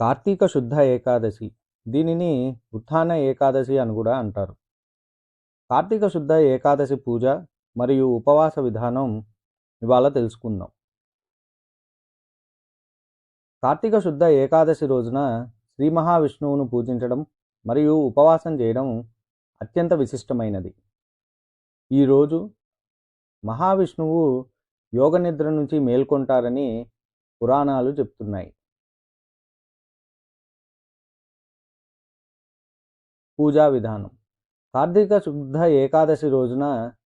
కార్తీక శుద్ధ ఏకాదశి. దీనిని ఉత్థాన ఏకాదశి అని కూడా అంటారు. కార్తీక శుద్ధ ఏకాదశి పూజ మరియు ఉపవాస విధానం ఇవాళ తెలుసుకుందాం. కార్తీక శుద్ధ ఏకాదశి రోజున శ్రీ మహావిష్ణువును పూజించడం మరియు ఉపవాసం చేయడం అత్యంత విశిష్టమైనది. ఈరోజు మహావిష్ణువు యోగ నిద్ర నుంచి మేల్కొంటారని పురాణాలు చెప్తున్నాయి. పూజా విధానం. కార్తీక శుద్ధ ఏకాదశి రోజున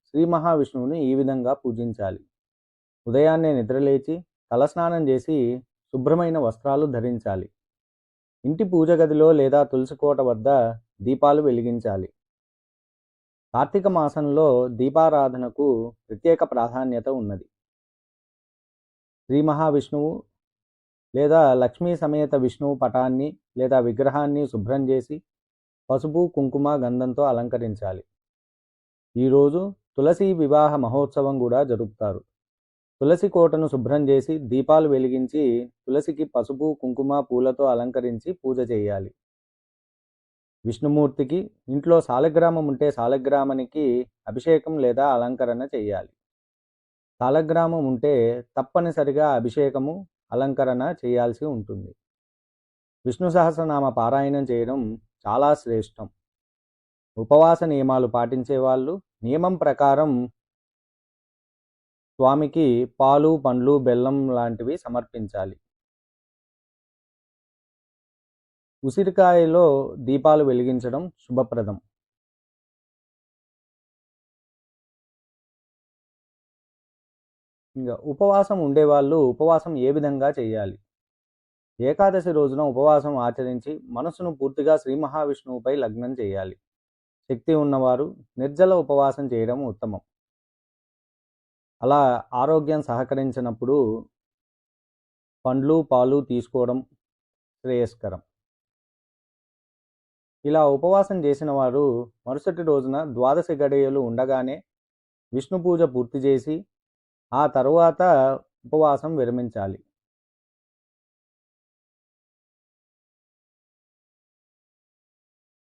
శ్రీ మహావిష్ణువుని ఈ విధంగా పూజించాలి. ఉదయాన్నే నిద్రలేచి తలస్నానం చేసి శుభ్రమైన వస్త్రాలు ధరించాలి. ఇంటి పూజ గదిలో లేదా తులసికోట వద్ద దీపాలు వెలిగించాలి. కార్తీక మాసంలో దీపారాధనకు ప్రత్యేక ప్రాధాన్యత ఉన్నది. శ్రీ మహావిష్ణువు లేదా లక్ష్మీ సమేత విష్ణువు పటాన్ని లేదా విగ్రహాన్ని శుభ్రం చేసి పసుపు కుంకుమ గంధంతో అలంకరించాలి. ఈరోజు తులసి వివాహ మహోత్సవం కూడా జరుపుతారు. తులసి కోటను శుభ్రం చేసి దీపాలు వెలిగించి తులసికి పసుపు కుంకుమ పూలతో అలంకరించి పూజ చేయాలి. విష్ణుమూర్తికి ఇంట్లో సాలగ్రామం ఉంటే సాలగ్రామానికి అభిషేకం లేదా అలంకరణ చేయాలి. సాలగ్రామం ఉంటే తప్పనిసరిగా అభిషేకము అలంకరణ చేయాల్సి ఉంటుంది. విష్ణు సహస్రనామ పారాయణం చేయడం చాలా శ్రేష్టం. ఉపవాస నియమాలు పాటించే వాళ్ళు నియమం ప్రకారం స్వామికి పాలు పండ్లు బెల్లం లాంటివి సమర్పించాలి. ఉసిరికాయలో దీపాలు వెలిగించడం శుభప్రదం. ఇంకా ఉపవాసం ఉండేవాళ్ళు ఉపవాసం ఏ విధంగా చేయాలి? ఏకాదశి రోజున ఉపవాసం ఆచరించి మనసును పూర్తిగా శ్రీ మహావిష్ణువుపై లగ్నం చేయాలి. శక్తి ఉన్నవారు నిర్జల ఉపవాసం చేయడం ఉత్తమం. అలా ఆరోగ్యం సహకరించినప్పుడు పండ్లు పాలు తీసుకోవడం శ్రేయస్కరం. ఇలా ఉపవాసం చేసిన వారు మరుసటి రోజున ద్వాదశి గడియలు ఉండగానే విష్ణు పూజ పూర్తి చేసి ఆ తరువాత ఉపవాసం విరమించాలి.